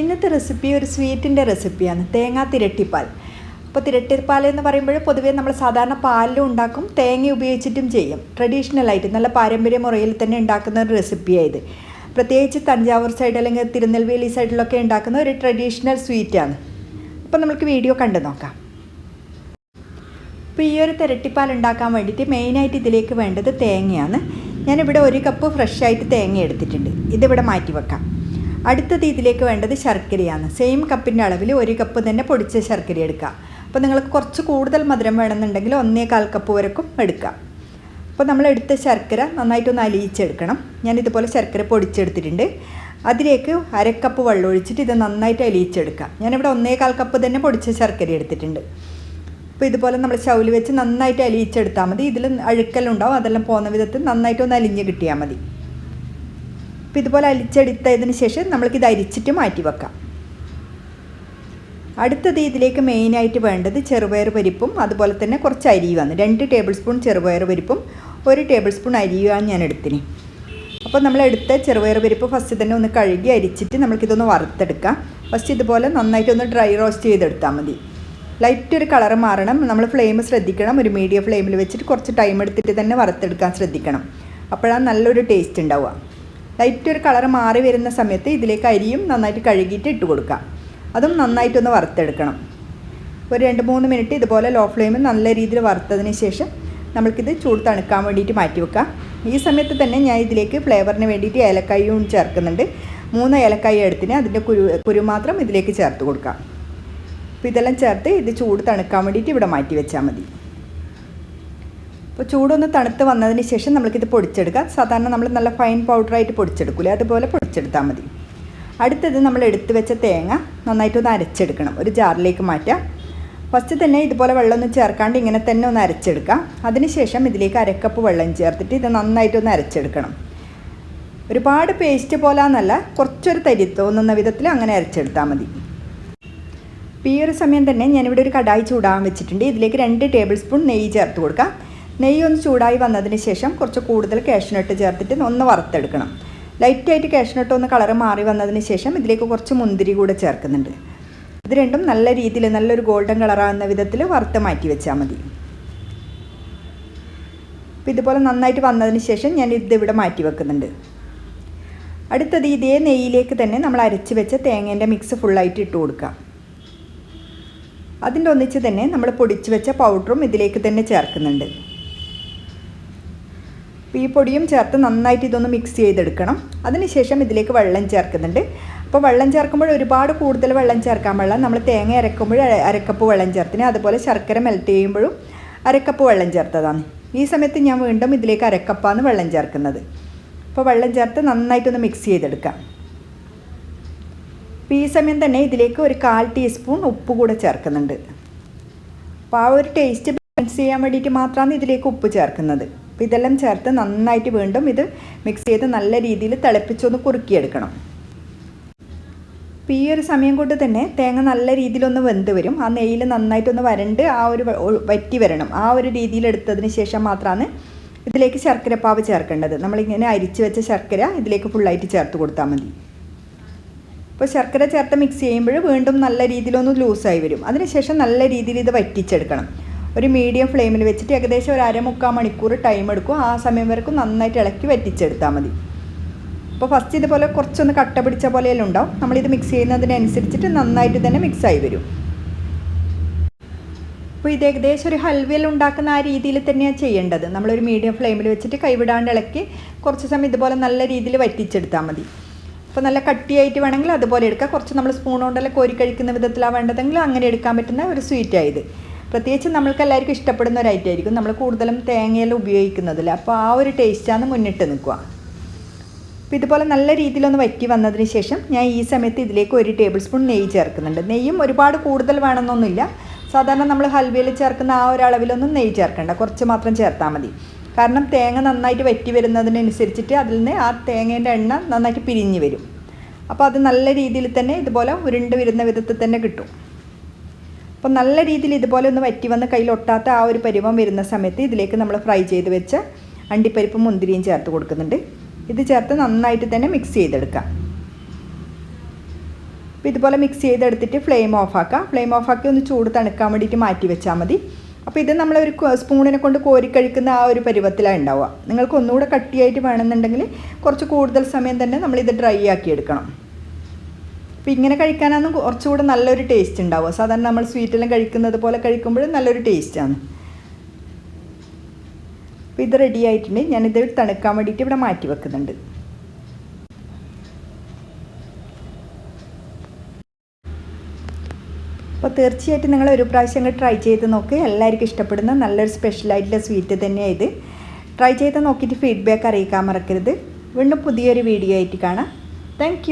ഇന്നത്തെ റെസിപ്പി ഒരു സ്വീറ്റിന്റെ റെസിപ്പിയാണ് തേങ്ങാ തിരട്ടിപ്പാൽ. അപ്പോൾ തിരട്ടിപ്പാൽ എന്ന് പറയുമ്പോൾ പൊതുവേ നമ്മൾ സാധാരണ പാലിലും ഉണ്ടാക്കും തേങ്ങ ഉപയോഗിച്ചിട്ടും ചെയ്യും. ട്രഡീഷണലായിട്ട് നല്ല പാരമ്പര്യ മുറയിൽ തന്നെ ഉണ്ടാക്കുന്ന ഒരു റെസിപ്പിയായത് പ്രത്യേകിച്ച് തഞ്ചാവൂർ സൈഡ് അല്ലെങ്കിൽ തിരുനെൽവേലി സൈഡിലൊക്കെ ഉണ്ടാക്കുന്ന ഒരു ട്രഡീഷണൽ സ്വീറ്റാണ് അപ്പോൾ നമുക്ക് വീഡിയോ കണ്ടു നോക്കാം. അപ്പോൾ ഈ ഒരു തിരട്ടിപ്പാൽ ഉണ്ടാക്കാൻ വേണ്ടിയിട്ട് മെയിനായിട്ട് ഇതിലേക്ക് വേണ്ടത് തേങ്ങയാണ്. ഞാനിവിടെ ഒരു കപ്പ് ഫ്രഷ് ആയിട്ട് തേങ്ങ എടുത്തിട്ടുണ്ട്. ഇതിവിടെ മാറ്റി വെക്കാം. അടുത്തത് ഇതിലേക്ക് വേണ്ടത് ശർക്കരയാണ്. സെയിം കപ്പിന്റെ അളവിൽ ഒരു കപ്പ് തന്നെ പൊടിച്ച ശർക്കര എടുക്കുക. അപ്പോൾ നിങ്ങൾക്ക് കുറച്ച് കൂടുതൽ മധുരം വേണമെന്നുണ്ടെങ്കിൽ ഒന്നേ കാൽ കപ്പ് വരക്കും എടുക്കാം അപ്പോൾ നമ്മൾ എടുത്ത ശർക്കര നന്നായിട്ടൊന്ന് അലിയിച്ചെടുക്കണം. ഞാൻ ഇതുപോലെ ശർക്കര പൊടിച്ചെടുത്തിട്ടുണ്ട്. അതിലേക്ക് അരക്കപ്പ് വെള്ളം ഒഴിച്ചിട്ട് ഇത് നന്നായിട്ട് അലിയിച്ചെടുക്കാം ഞാനിവിടെ ഒന്നേ കാൽ കപ്പ് തന്നെ പൊടിച്ച ശർക്കര എടുത്തിട്ടുണ്ട്. അപ്പോൾ ഇതുപോലെ നമ്മൾ ചൗൽ വെച്ച് നന്നായിട്ട് അലിയിച്ചെടുത്താൽ മതി. ഇതിൽ അഴുക്കലുണ്ടാവും അതെല്ലാം പോകുന്ന വിധത്തിൽ നന്നായിട്ടൊന്ന് അലിഞ്ഞ് കിട്ടിയാൽ മതി. അപ്പോൾ ഇതുപോലെ അലിച്ചെടുത്തതിന് ശേഷം നമ്മൾക്കിത് അരിച്ചിട്ട് മാറ്റി വെക്കാം. അടുത്തത് ഇതിലേക്ക് മെയിനായിട്ട് വേണ്ടത് ചെറുപയർ പരിപ്പും അതുപോലെ തന്നെ കുറച്ച് അരിയുമാണ്. രണ്ട് ടേബിൾ സ്പൂൺ ചെറുപയർ പരിപ്പും ഒരു ടേബിൾ സ്പൂൺ അരിയുമാണ് ഞാൻ എടുത്തിന്. അപ്പോൾ നമ്മൾ എടുത്ത ചെറുപയർ പരിപ്പ് ഫസ്റ്റ് തന്നെ ഒന്ന് കഴുകി അരിച്ചിട്ട് നമുക്കിതൊന്ന് വറുത്തെടുക്കാം. ഫസ്റ്റ് ഇതുപോലെ നന്നായിട്ടൊന്ന് ഡ്രൈ റോസ്റ്റ് ചെയ്തെടുത്താൽ മതി. ലൈറ്റ് ഒരു കളർ മാറണം. നമ്മൾ ഫ്ലെയിം ശ്രദ്ധിക്കണം. ഒരു മീഡിയം ഫ്ലെയിമിൽ വെച്ചിട്ട് കുറച്ച് ടൈം എടുത്തിട്ട് തന്നെ വറുത്തെടുക്കാൻ ശ്രദ്ധിക്കണം. അപ്പോഴാണ് നല്ലൊരു ടേസ്റ്റ് ഉണ്ടാവുക. ലൈറ്റ് ഒരു കളർ മാറി വരുന്ന സമയത്ത് ഇതിലേക്ക് അരിയും നന്നായിട്ട് കഴുകിയിട്ട് ഇട്ട് കൊടുക്കാം അതും നന്നായിട്ടൊന്ന് വറുത്തെടുക്കണം. ഒരു രണ്ട് മൂന്ന് മിനിറ്റ് ഇതുപോലെ ലോ ഫ്ലെയിമിൽ നല്ല രീതിയിൽ വറുത്തതിന് ശേഷം നമ്മൾക്കിത് ചൂട് തണുക്കാൻ വേണ്ടിയിട്ട് മാറ്റി വെക്കാം. ഈ സമയത്ത് തന്നെ ഞാൻ ഇതിലേക്ക് ഫ്ലേവറിന് വേണ്ടിയിട്ട് ഏലക്കായും ചേർക്കുന്നുണ്ട്. മൂന്ന് ഏലക്കായ എടുത്തിന് അതിന്റെ കുരു കുരു മാത്രം ഇതിലേക്ക് ചേർത്ത് കൊടുക്കാം. അപ്പോൾ ഇതെല്ലാം ചേർത്ത് ഇത് ചൂട് തണുക്കാൻ വേണ്ടിയിട്ട് ഇവിടെ മാറ്റി വെച്ചാൽ മതി. അപ്പോൾ ചൂടൊന്ന് തണുത്ത് വന്നതിന് ശേഷം നമ്മൾക്കിത് പൊടിച്ചെടുക്കാം. സാധാരണ നമ്മൾ നല്ല ഫൈൻ പൗഡറായിട്ട് പൊടിച്ചെടുക്കില്ലേ അതുപോലെ പൊടിച്ചെടുത്താൽ മതി. അടുത്തത് നമ്മൾ എടുത്ത് വെച്ച തേങ്ങ നന്നായിട്ടൊന്ന് അരച്ചെടുക്കണം. ഒരു ജാറിലേക്ക് മാറ്റാം. ഫസ്റ്റ് തന്നെ ഇതുപോലെ വെള്ളമൊന്നും ചേർക്കാണ്ട് ഇങ്ങനെ തന്നെ ഒന്ന് അരച്ചെടുക്കാം. അതിനുശേഷം ഇതിലേക്ക് അരക്കപ്പ് വെള്ളം ചേർത്തിട്ട് ഇത് നന്നായിട്ടൊന്ന് അരച്ചെടുക്കണം. ഒരുപാട് പേസ്റ്റ് പോലാന്നല്ല കുറച്ചൊരു തരി തോന്നുന്ന വിധത്തിൽ അങ്ങനെ അരച്ചെടുത്താൽ മതി. ഈ ഒരു സമയം തന്നെ ഞാനിവിടെ ഒരു കടായി ചൂടാൻ വെച്ചിട്ടുണ്ട്. ഇതിലേക്ക് രണ്ട് ടേബിൾ സ്പൂൺ നെയ്യ് ചേർത്ത് കൊടുക്കാം. നെയ്യ് ഒന്ന് ചൂടായി വന്നതിന് ശേഷം കുറച്ച് കൂടുതൽ കാഷ്നട്ട് ചേർത്തിട്ട് ഒന്ന് വറുത്തെടുക്കണം. ലൈറ്റായിട്ട് കാഷ്നട്ട് ഒന്ന് കളറ് മാറി വന്നതിന് ശേഷം ഇതിലേക്ക് കുറച്ച് മുന്തിരി കൂടെ ചേർക്കുന്നുണ്ട്. ഇത് രണ്ടും നല്ല രീതിയിൽ നല്ലൊരു ഗോൾഡൻ കളറാകുന്ന വിധത്തിൽ വറുത്ത് മാറ്റി വെച്ചാൽ മതി. അപ്പോൾ ഇതുപോലെ നന്നായിട്ട് വന്നതിന് ശേഷം ഞാൻ ഇത് ഇവിടെ മാറ്റി വെക്കുന്നുണ്ട്. അടുത്തത് ഇതേ നെയ്യിലേക്ക് തന്നെ നമ്മൾ അരച്ച് വെച്ച തേങ്ങേന്റെ മിക്സ് ഫുള്ളായിട്ട് ഇട്ട് കൊടുക്കാം അതിന്റെ ഒന്നിച്ച് തന്നെ നമ്മൾ പൊടിച്ച് വെച്ച പൗഡറും ഇതിലേക്ക് തന്നെ ചേർക്കുന്നുണ്ട്. ഈ പൊടിയും ചേർത്ത് നന്നായിട്ട് ഇതൊന്ന് മിക്സ് ചെയ്തെടുക്കണം. അതിനുശേഷം ഇതിലേക്ക് വെള്ളം ചേർക്കുന്നുണ്ട്. അപ്പോൾ വെള്ളം ചേർക്കുമ്പോൾ ഒരുപാട് കൂടുതൽ വെള്ളം ചേർക്കാൻ പാടില്ല. നമ്മൾ തേങ്ങ അരക്കുമ്പോൾ അരക്കപ്പ് വെള്ളം ചേർത്തിന്. അതുപോലെ ശർക്കര മെൽറ്റ് ചെയ്യുമ്പോഴും അരക്കപ്പ് വെള്ളം ചേർത്തതാണ്. ഈ സമയത്ത് ഞാൻ വീണ്ടും ഇതിലേക്ക് അരക്കപ്പാണ് വെള്ളം ചേർക്കുന്നത്. അപ്പോൾ വെള്ളം ചേർത്ത് നന്നായിട്ടൊന്ന് മിക്സ് ചെയ്തെടുക്കാം. അപ്പോൾ ഈ സമയം തന്നെ ഇതിലേക്ക് ഒരു കാൽ ടീസ്പൂൺ ഉപ്പ് കൂടെ ചേർക്കുന്നുണ്ട്. അപ്പോൾ ആ ഒരു ടേസ്റ്റ് ബാലൻസ് ചെയ്യാൻ വേണ്ടിയിട്ട് മാത്രമാണ് ഇതിലേക്ക് ഉപ്പ് ചേർക്കുന്നത്. അപ്പോൾ ഇതെല്ലാം ചേർത്ത് നന്നായിട്ട് വീണ്ടും ഇത് മിക്സ് ചെയ്ത് നല്ല രീതിയിൽ തിളപ്പിച്ചൊന്ന് കുറുക്കിയെടുക്കണം. അപ്പോൾ ഈ ഒരു സമയം കൊണ്ട് തന്നെ തേങ്ങ നല്ല രീതിയിലൊന്ന് വെന്ത് വരും. ആ നെയ്യിൽ നന്നായിട്ടൊന്ന് വരണ്ട് ആ ഒരു വറ്റി വരണം. ആ ഒരു രീതിയിൽ എടുത്തതിന് ശേഷം മാത്രമാണ് ഇതിലേക്ക് ശർക്കര പാവ് ചേർക്കേണ്ടത്. നമ്മളിങ്ങനെ അരിച്ച് വെച്ച ശർക്കര ഇതിലേക്ക് ഫുള്ളായിട്ട് ചേർത്ത് കൊടുത്താൽ മതി. അപ്പോൾ ശർക്കര ചേർത്ത് മിക്സ് ചെയ്യുമ്പോൾ വീണ്ടും നല്ല രീതിയിലൊന്ന് ലൂസായി വരും. അതിനുശേഷം നല്ല രീതിയിൽ ഇത് വറ്റിച്ചെടുക്കണം. ഒരു മീഡിയം ഫ്ലെയിമിൽ വെച്ചിട്ട് ഏകദേശം ഒരു അരമുക്കാൽ മണിക്കൂർ ടൈം എടുക്കും. ആ സമയം വരെക്കും നന്നായിട്ട് ഇളക്കി വറ്റിച്ചെടുത്താൽ മതി. അപ്പോൾ ഫസ്റ്റ് ഇതുപോലെ കുറച്ചൊന്ന് കട്ട പിടിച്ച പോലെയെല്ലാം ഉണ്ടാവും. നമ്മളിത് മിക്സ് ചെയ്യുന്നതിനനുസരിച്ചിട്ട് നന്നായിട്ട് തന്നെ മിക്സായി വരും. അപ്പോൾ ഇത് ഏകദേശം ഒരു ഹൽവയിൽ ഉണ്ടാക്കുന്ന ആ രീതിയിൽ തന്നെയാണ് ചെയ്യേണ്ടത്. നമ്മളൊരു മീഡിയം ഫ്ലെയിമിൽ വെച്ചിട്ട് കൈവിടാണ്ട് ഇളക്കി കുറച്ച് സമയം ഇതുപോലെ നല്ല രീതിയിൽ വറ്റിച്ചെടുത്താൽ മതി. അപ്പോൾ നല്ല കട്ടിയായിട്ട് വേണമെങ്കിൽ അതുപോലെ എടുക്കുക കുറച്ച് നമ്മൾ സ്പൂൺ കൊണ്ടല്ല കോരി കഴിക്കുന്ന വിധത്തിലാണ് വേണ്ടതെങ്കിൽ അങ്ങനെ എടുക്കാൻ പറ്റുന്ന ഒരു സ്വീറ്റായത് പ്രത്യേകിച്ച് നമ്മൾക്ക് എല്ലാവർക്കും ഇഷ്ടപ്പെടുന്ന ഒരു ഐറ്റം ആയിരിക്കും നമ്മൾ കൂടുതലും തേങ്ങയെല്ലാം ഉപയോഗിക്കുന്നതിൽ. അപ്പോൾ ആ ഒരു ടേസ്റ്റാണ് മുന്നിട്ട് നിൽക്കുക. അപ്പോൾ ഇതുപോലെ നല്ല രീതിയിലൊന്ന് വറ്റി വന്നതിന് ശേഷം ഞാൻ ഈ സമയത്ത് ഇതിലേക്ക് ഒരു ടേബിൾ സ്പൂൺ നെയ്യ് ചേർക്കുന്നുണ്ട്. നെയ്യും ഒരുപാട് കൂടുതൽ വേണമെന്നൊന്നുമില്ല. സാധാരണ നമ്മൾ ഹൽവയിൽ ചേർക്കുന്ന ആ ഒരു അളവിലൊന്നും നെയ്യ് ചേർക്കണ്ട. കുറച്ച് മാത്രം ചേർത്താൽ മതി. കാരണം തേങ്ങ നന്നായിട്ട് വറ്റി വരുന്നതിനനുസരിച്ചിട്ട് അതിൽ നിന്ന് ആ തേങ്ങേന്റെ എണ്ണ നന്നായിട്ട് പിരിഞ്ഞ് വരും. അപ്പോൾ അത് നല്ല രീതിയിൽ തന്നെ ഇതുപോലെ ഉരുണ്ട് വരുന്ന വിധത്തിൽ തന്നെ കിട്ടും. അപ്പോൾ നല്ല രീതിയിൽ ഇതുപോലെ ഒന്ന് വറ്റി വന്ന് കയ്യിൽ ഒട്ടാത്ത ആ ഒരു പരുവം വരുന്ന സമയത്ത് ഇതിലേക്ക് നമ്മൾ ഫ്രൈ ചെയ്ത് വെച്ച അണ്ടിപ്പരിപ്പ് മുന്തിരിയും ചേർത്ത് കൊടുക്കുന്നുണ്ട്. ഇത് ചേർത്ത് നന്നായിട്ട് തന്നെ മിക്സ് ചെയ്തെടുക്കാം. അപ്പോൾ ഇതുപോലെ മിക്സ് ചെയ്തെടുത്തിട്ട് ഫ്ലെയിം ഓഫാക്കാം ഫ്ലെയിം ഓഫാക്കി ഒന്ന് ചൂട് തണുക്കാൻ വേണ്ടിയിട്ട് മാറ്റി വെച്ചാൽ മതി. അപ്പോൾ ഇത് നമ്മളൊരു സ്പൂണിനെ കൊണ്ട് കോരി കഴിക്കുന്ന ആ ഒരു പരുവത്തിലാണ് ഉണ്ടാവുക. നിങ്ങൾക്ക് ഒന്നുകൂടെ കട്ടിയായിട്ട് വേണമെന്നുണ്ടെങ്കിൽ കുറച്ച് കൂടുതൽ സമയം തന്നെ നമ്മളിത് ഡ്രൈ ആക്കി എടുക്കണം. അപ്പോൾ ഇങ്ങനെ കഴിക്കാനാണ് കുറച്ചുകൂടെ നല്ലൊരു ടേസ്റ്റ് ഉണ്ടാവുക. സാധാരണ നമ്മൾ സ്വീറ്റെല്ലാം കഴിക്കുന്നത് പോലെ കഴിക്കുമ്പോൾ നല്ലൊരു ടേസ്റ്റാണ് അപ്പോൾ ഇത് റെഡി ആയിട്ടുണ്ട്. ഞാനിത് തണുക്കാൻ വേണ്ടിയിട്ട് ഇവിടെ മാറ്റി വെക്കുന്നുണ്ട്. അപ്പോൾ തീർച്ചയായിട്ടും നിങ്ങൾ ഒരു പ്രാവശ്യം ട്രൈ ചെയ്ത് നോക്ക്. എല്ലാവർക്കും ഇഷ്ടപ്പെടുന്ന നല്ലൊരു സ്പെഷ്യലായിട്ടുള്ള സ്വീറ്റ് തന്നെയാണ് ഇത്. ട്രൈ ചെയ്ത് നോക്കിയിട്ട് ഫീഡ്ബാക്ക് അറിയിക്കാൻ മറക്കരുത്. വീണ്ടും പുതിയൊരു വീഡിയോ ആയിട്ട് കാണാം. താങ്ക്